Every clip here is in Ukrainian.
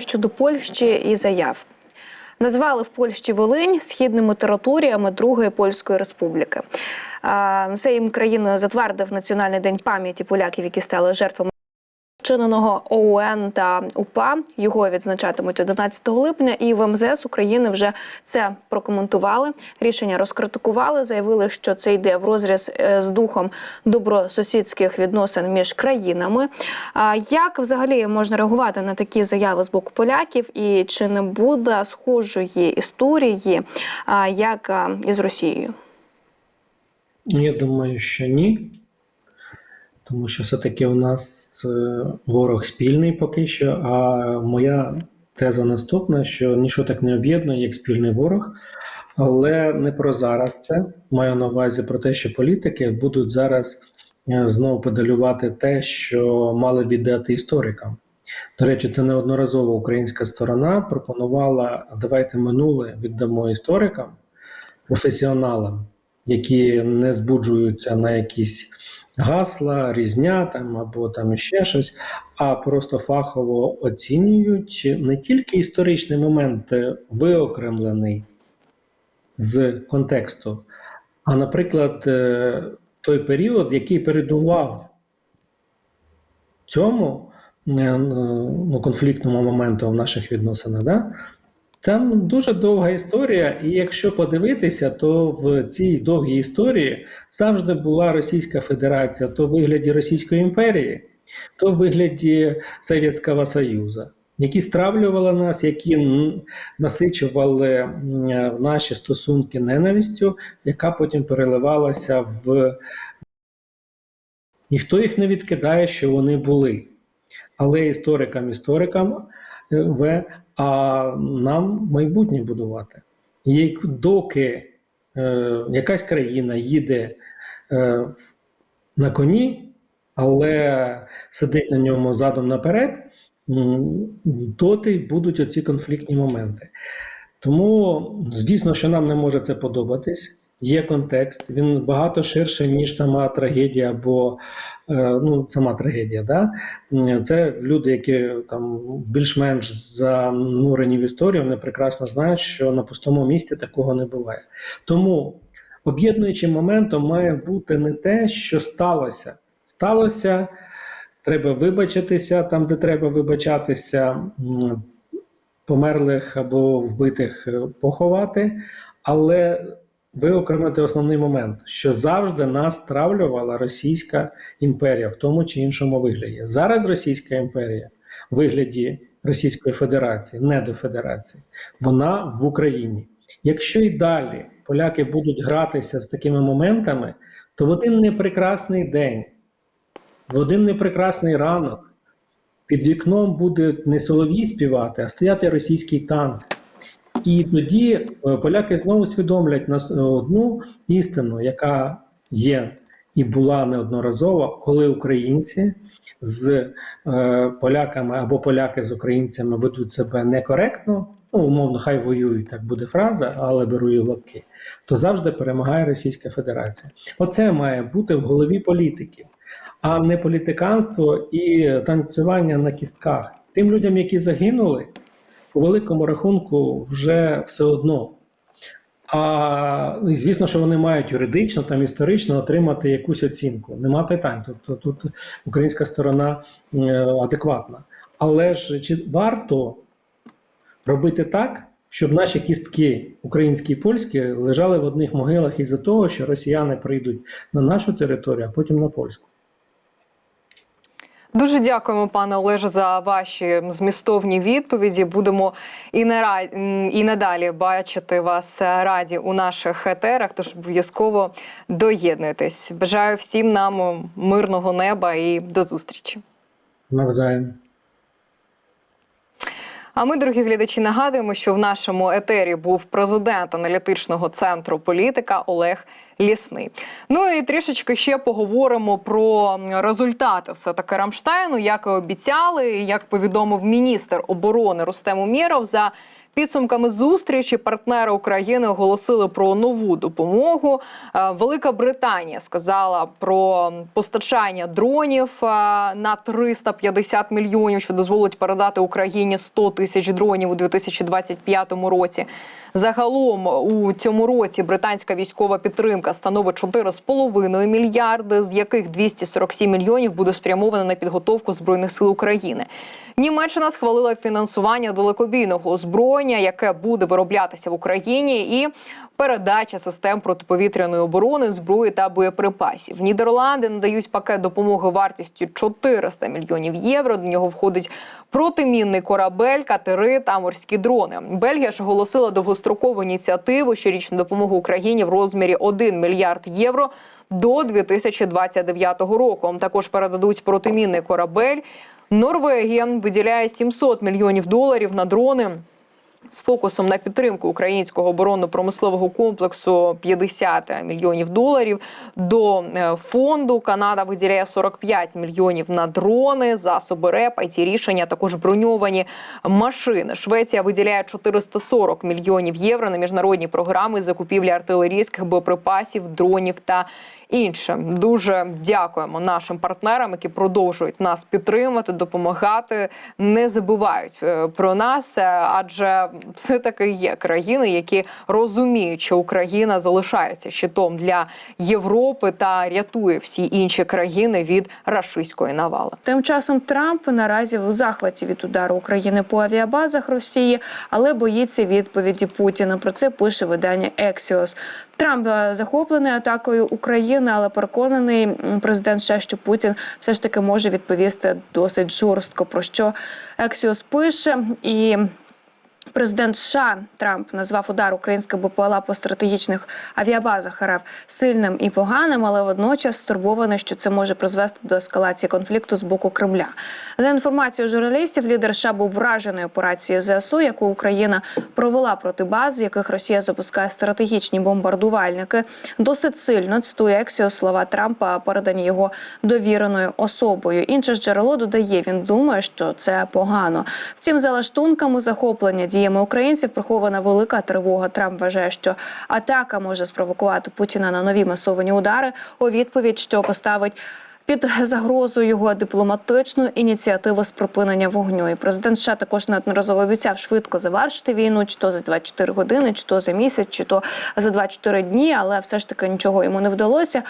щодо Польщі і заяв. Назвали в Польщі Волинь східними територіями Другої Польської Республіки. Сейм країни затвердив Національний день пам'яті поляків, які стали жертвами вчиненого ОУН та УПА. Його відзначатимуть 11 липня. І в МЗС України вже це прокоментували. Рішення розкритикували, заявили, що це йде в розріз е, з духом добросусідських відносин між країнами. Як взагалі можна реагувати на такі заяви з боку поляків, і чи не буде схожої історії, як із Росією? Я думаю, що ні. Тому що все-таки у нас е, ворог спільний поки що. А моя теза наступна: що нічого так не об'єднує, як спільний ворог. Але не про зараз це. Маю на увазі про те, що політики будуть зараз е, знову педалювати те, що мали віддати історикам. До речі, це неодноразово українська сторона пропонувала: давайте минуле віддамо історикам, професіоналам, які не збуджуються на якісь гасла, різня там або там ще щось, а просто фахово оцінюють не тільки історичний момент е, виокремлений з контексту, а, наприклад, е, той період, який передував цьому е, ну, конфліктному моменту в наших відносинах. Да? Там дуже довга історія, і якщо подивитися, то в цій довгій історії завжди була Російська Федерація, то в вигляді Російської імперії, то в вигляді Совєтського Союзу, які стравлювали нас, які насичували наші стосунки ненавистю, яка потім переливалася в ніхто їх не відкидає, що вони були. Але історикам, історикам е, В, а нам майбутнє будувати. І доки е, якась країна їде е, на коні, але сидить на ньому задом наперед, доти будуть оці конфліктні моменти. Тому, звісно, що нам не може це подобатись. Є контекст, він багато ширше, ніж сама трагедія, або е, ну, сама трагедія. Да? Це люди, які там більш-менш занурені в історію, вони прекрасно знають, що на пустому місці такого не буває. Тому об'єднуючим моментом має бути не те, що сталося. Сталося, треба вибачитися там, де треба вибачатися. померлих або вбитих е, поховати, але виокремити основний момент, що завжди нас стравлювала Російська імперія в тому чи іншому вигляді. Зараз Російська імперія в вигляді Російської Федерації, не до Федерації, вона в Україні. Якщо і далі поляки будуть гратися з такими моментами, то в один непрекрасний день, в один непрекрасний ранок під вікном буде не соловій співати, а стояти російський танк. І тоді е, поляки знову усвідомлять нас е, одну істину, яка є і була неодноразово, коли українці з е, поляками або поляки з українцями ведуть себе некоректно, ну умовно, хай воюють, так буде фраза, але беру її лапки, то завжди перемагає Російська Федерація. Оце має бути в голові політиків, а не політиканство і танцювання на кістках. Тим людям, які загинули, по великому рахунку вже все одно. А ну, звісно, що вони мають юридично там історично отримати якусь оцінку. Нема питань. Тобто тут українська сторона е, адекватна. Але ж чи варто робити так, щоб наші кістки українські і польські лежали в одних могилах із-за того, що росіяни прийдуть на нашу територію, а потім на польську? Дуже дякуємо, пане Олеже, за ваші змістовні відповіді. Будемо і на і надалі бачити вас раді у наших етерах. Тож обов'язково доєднуйтесь. Бажаю всім нам мирного неба і до зустрічі. Навзаєм. А ми, дорогі глядачі, нагадуємо, що в нашому етері був президент аналітичного центру політика Олег Лісний. Ну і трішечки ще поговоримо про результати все таки Рамштайну, як і обіцяли, як повідомив міністр оборони Рустем Умєров, за Підсумками зустрічі партнери України оголосили про нову допомогу. Е, Велика Британія сказала про постачання дронів е, на 350 мільйонів, що дозволить передати Україні 100 тисяч дронів у 2025 році. Загалом у цьому році британська військова підтримка становить 4,5 мільярди, з яких 247 мільйонів буде спрямовано на підготовку збройних сил України. Німеччина схвалила фінансування далекобійного озброєння, яке буде вироблятися в Україні, і передача систем протиповітряної оборони, зброї та боєприпасів. Нідерланди надають пакет допомоги вартістю 400 мільйонів євро. До нього входить протимінний корабель, катери та морські дрони. Бельгія ж оголосила довгострокову ініціативу щорічну допомогу Україні в розмірі 1 мільярд євро. До 2029 року також передадуть протимінний корабель. Норвегія виділяє 700 мільйонів доларів на дрони з фокусом на підтримку українського оборонно-промислового комплексу 50 мільйонів доларів. До е, фонду Канада виділяє 45 мільйонів на дрони, засоби РЕП, it рішення, також броньовані машини. Швеція виділяє 440 мільйонів євро на міжнародні програми закупівлі артилерійських боєприпасів, дронів та інше. Дуже дякуємо нашим партнерам, які продовжують нас підтримати, допомагати, не забувають е, про нас, е, адже все таки є країни, які розуміють, що Україна залишається щитом для Європи та рятує всі інші країни від рашистської навали. Тим часом Трамп наразі у захваті від удару України по авіабазах Росії, але боїться відповіді Путіна. Про це пише видання Ексіос. Трамп е, захоплений атакою України, але переконаний президент США, що Путін все ж таки може відповісти досить жорстко. Про що Ексіос пише і. Президент США Трамп назвав удар українських БПЛА по стратегічних авіабазах РФ сильним і поганим, але водночас стурбований, що це може призвести до ескалації конфлікту з боку Кремля. За інформацією журналістів, лідер США був вражений операцією ЗСУ, яку Україна провела проти баз, з яких Росія запускає стратегічні бомбардувальники. Досить сильно цитує Ексіо слова Трампа, передані його довіреною особою. Інше ж джерело додає, він думає, що це погано. Втім, за лаштунками захоплення діями українців прихована велика тривога. Трамп вважає, що атака може спровокувати Путіна на нові масовані удари у відповідь, що поставить. Під загрозою його дипломатичну ініціативу з припинення вогню. І президент США також неодноразово обіцяв швидко завершити війну, чи то за 24 години, чи то за місяць, чи то за 24 дні, але все ж таки нічого йому не вдалося.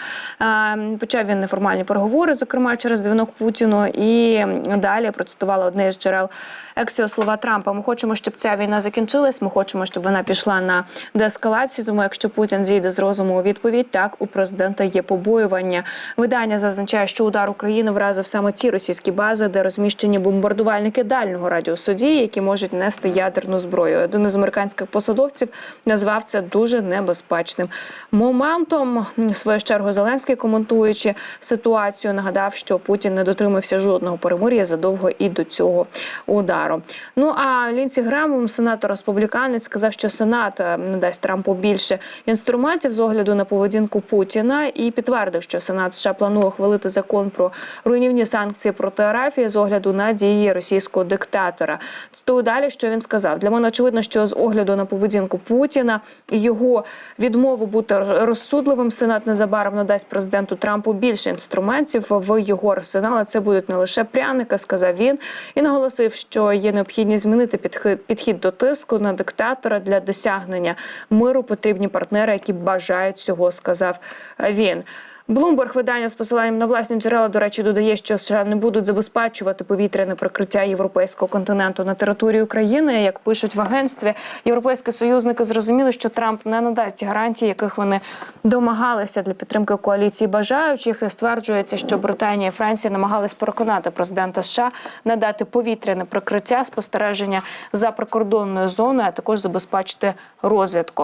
Почав він неформальні переговори, зокрема через дзвінок Путіну. І далі процитувала одне із джерел Ексіо слова Трампа. Ми хочемо, щоб ця війна закінчилась. Ми хочемо, щоб вона пішла на деескалацію. Тому, якщо Путін зійде з розуму у відповідь, так у президента є побоювання. Видання зазначає, що удар України вразив саме ті російські бази, де розміщені бомбардувальники дальнього радіусу дії, які можуть нести ядерну зброю. Один із американських посадовців назвав це дуже небезпечним моментом. В свою чергу Зеленський, коментуючи ситуацію, нагадав, що Путін не дотримався жодного перемир'я задовго і до цього удару. Ну а Лінсі Гремом, сенатор республіканець, сказав, що Сенат е, не дасть Трампу більше інструментів з огляду на поведінку Путіна, і підтвердив, що Сенат США планує ухвалити закон про руйнівні санкції проти Арафії з огляду на дії російського диктатора. Цитую далі, що він сказав: для мене очевидно, що з огляду на поведінку Путіна і його відмову бути розсудливим, Сенат незабаром надасть президенту Трампу більше інструментів в його арсенал. Це будуть не лише пряники, сказав він, і наголосив, що є необхідність змінити підхід, підхід до тиску на диктатора для досягнення миру. Потрібні партнери, які бажають цього, сказав він. Блумберг видання з посиланням на власні джерела, до речі, додає, що США не будуть забезпечувати повітряне прикриття європейського континенту на території України. Як пишуть в агентстві, європейські союзники зрозуміли, що Трамп не надасть гарантій, яких вони домагалися для підтримки коаліції бажаючих. І стверджується, що Британія і Франція намагались переконати президента США надати повітряне прикриття спостереження за прикордонною зоною, а також забезпечити розвідку.